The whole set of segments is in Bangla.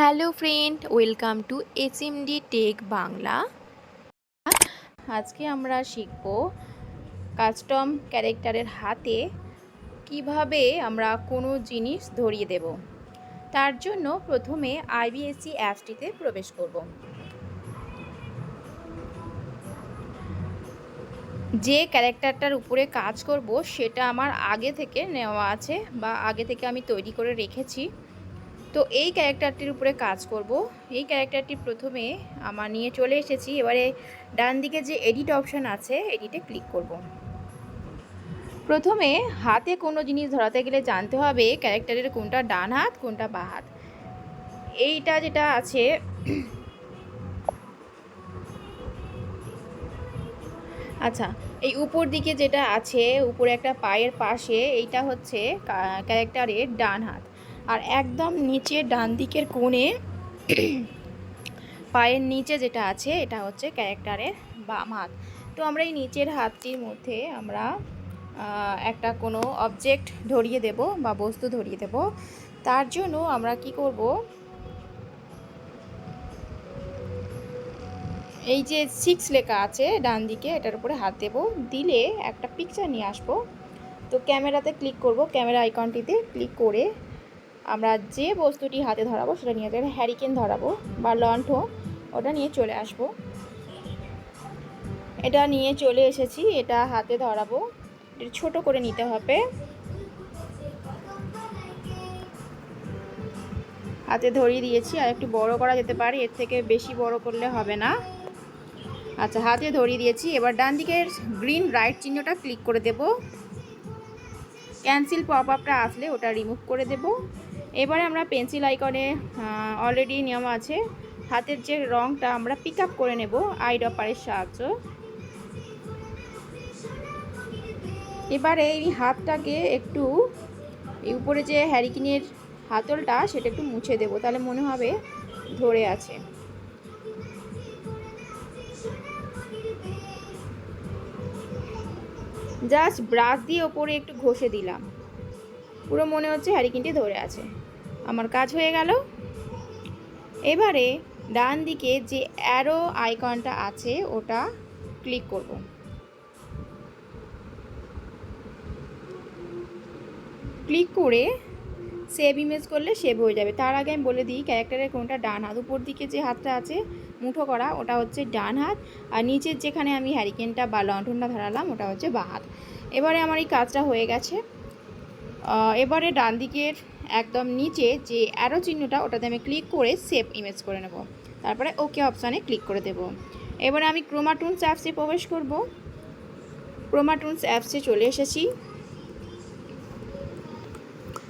Hello friend, welcome to H M D tech Bangla. আজকে আমরা শিখব কাস্টম ক্যারেক্টারের হাতে কীভাবে আমরা কোনো জিনিস ধরিয়ে দেব। তার জন্য প্রথমে আইবিএসসি অ্যাপসটিতে প্রবেশ করব। যে ক্যারেক্টারটার উপরে কাজ করব, সেটা আমার আগে থেকে নেওয়া আছে বা আগে থেকে আমি তৈরি করে রেখেছি। তো এই ক্যারেক্টারটির উপরে কাজ করব। এই ক্যারেক্টারটি প্রথমে আমার নিয়ে চলে এসেছি। এবারে ডান দিকে যে এডিট অপশান আছে এডিটে ক্লিক করব। প্রথমে হাতে কোনো জিনিস ধরাতে গেলে জানতে হবে ক্যারেক্টারের কোনটা ডান হাত, কোনটা বা হাত। এইটা যেটা আছে আচ্ছা এই উপর দিকে যেটা আছে, উপরে একটা পায়ের পাশে, এইটা হচ্ছে ক্যারেক্টারের ডান হাত। আর একদম নিচে ডান দিকের কোণে পায়ের নিচে যেটা আছে, এটা হচ্ছে ক্যারেক্টারের বাম হাত। তো আমরা এই নিচের হাতটির মধ্যে আমরা একটা কোনো অবজেক্ট ধরিয়ে দেব বা বস্তু ধরিয়ে দেব। তার জন্য আমরা কি করব? এই যে সিক্স লেখা আছে ডান দিকে, এটার উপরে হাত দেব। দিলে একটা পিকচার নিয়ে আসব। তো ক্যামেরাতে ক্লিক করব, ক্যামেরা আইকনটিতে ক্লিক করে আমরা যে বস্তুটি হাতে ধরাবো সেটা নিয়ে যাবে হ্যারিকেন ধরাবো বা লণ্ঠ, ওটা নিয়ে চলে আসব। এটা নিয়ে চলে এসেছি, এটা হাতে ধরাবো। এটা ছোট করে নিতে হবে। হাতে ধরিয়ে দিয়েছি, আর একটু বড় করা যেতে পারে, এর থেকে বেশি বড় করলে হবে না। আচ্ছা হাতে ধরিয়ে দিয়েছি। এবার ডান দিকের গ্রিন রাইট চিহ্নটা ক্লিক করে দেব। ক্যান্সেল পপ আপটা আসলে ওটা রিমুভ করে দেব। এবারে আমরা পেন্সিল আইকনে অলরেডি নিয়ম আছে। হাতের যে রঙটা আমরা পিক আপ করে নেব আই ডপারের সাহায্য। এবারে এই হাতটাকে একটু উপরে যে হ্যারিকিনের হাতলটা, সেটা একটু মুছে দেব, তাহলে মনে হবে ধরে আছে। জাস্ট ব্রাশ দিয়ে ওপরে একটু ঘষে দিলাম। পুরো মনে হচ্ছে হ্যারিকিনটি ধরে আছে। আমার কাজ হয়ে গেল। এবারে ডান দিকে যে অ্যারো আইকনটা আছে, ওটা ক্লিক করব। ক্লিক করে সেভ ইমেজ করলে সেভ হয়ে যাবে। তার আগে আমি বলে দিই ক্যারেক্টারের কোনটা ডান হাত, উপর দিকে যে হাতটা আছে, মুঠো করা, ওটা হচ্ছে ডান হাত। আর নিচের যেখানে আমি হ্যারিকেনটা বা লন্ঠনটা ধরালাম, ওটা হচ্ছে বা হাত। এবারে আমার এই কাজটা হয়ে গেছে। এবারে ডান দিকের একদম নিচে যে অ্যারো চিহ্নটা, ওটাতে আমি ক্লিক করে সেভ ইমেজ করে নেব। তারপরে ওকে অপশানে ক্লিক করে দেব। এবারে আমি ক্রোমাটুনস অ্যাপসে প্রবেশ করব। ক্রোমাটুনস অ্যাপসে চলে এসেছি।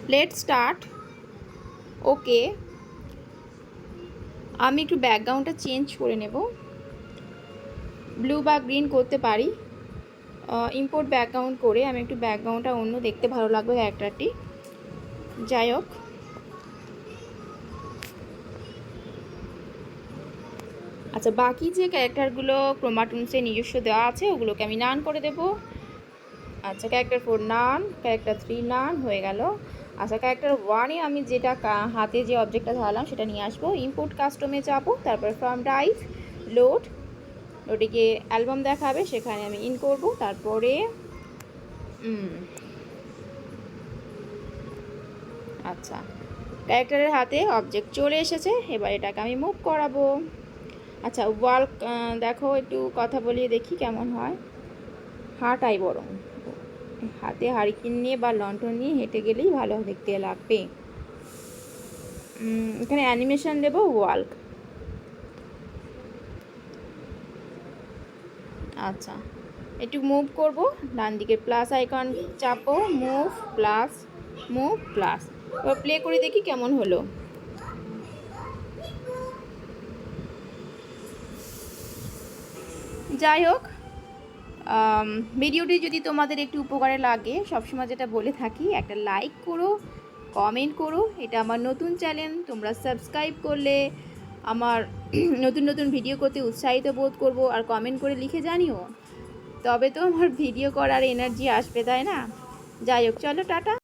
লেট স্টার্ট ওকে আমি একটু ব্যাকগ্রাউন্ডটা চেঞ্জ করে নেব। ব্লু বা গ্রিন করতে পারি। ইম্পোর্ট ব্যাকগ্রাউন্ড করে আমি একটু ব্যাকগ্রাউন্ডটা অন্য দেখতে ভালো লাগবে ক্যারেক্টারটি যাই হোক। আচ্ছা বাকি যে ক্যারেক্টারগুলো ক্রোমাটুনসে নিজস্ব দেওয়া আছে, ওগুলোকে আমি নান করে দেব। আচ্ছা character four none character three none হয়ে গেল। আচ্ছা ক্যারেক্টার ওয়ানে আমি যেটা হাতে যে অবজেক্টটা ধরালাম, সেটা নিয়ে আসব। ইম্পোর্ট কাস্টমে যাব, তারপর ফ্রম ড্রাইভ লোড ওটিকে অ্যালবাম দেখাবে, সেখানে আমি ইন করব, তারপরে আচ্ছা ক্যারেক্টারের হাতে অবজেক্ট চলে এসেছে, এবার এটাকে আমি মুভ করাবো। আচ্ছা ওয়াল দেখো, একটু কথা বলিয়ে দেখি কেমন হয়। হাঁটাই বরং। হাতে হারিকিন নিয়ে বা লন্ঠন নিয়ে হেঁটে গেলেই ভালো দেখতে লাগবে। এখানে অ্যানিমেশন দেবো ওয়াল্ক আচ্ছা একটু মুভ করব। ডান দিকে প্লাস আইকন চাপো মুভ প্লাস মুভ প্লাস এবার প্লে করে দেখি কেমন হলো। যাই হোক ভিডিওটি যদি তোমাদের একটু উপকারে লাগে, সবসময় যেটা বলে থাকি, একটা লাইক করো কমেন্ট করো। এটা আমার নতুন চ্যানেল তোমরা সাবস্ক্রাইব করলে আমার নতুন নতুন ভিডিও করতে উৎসাহিত বোধ করব আর কমেন্ট করে লিখে জানিও। তবে তো আমার ভিডিও করার এনার্জি আসবে, তাই না? যাই হোক, চলো, টাটা।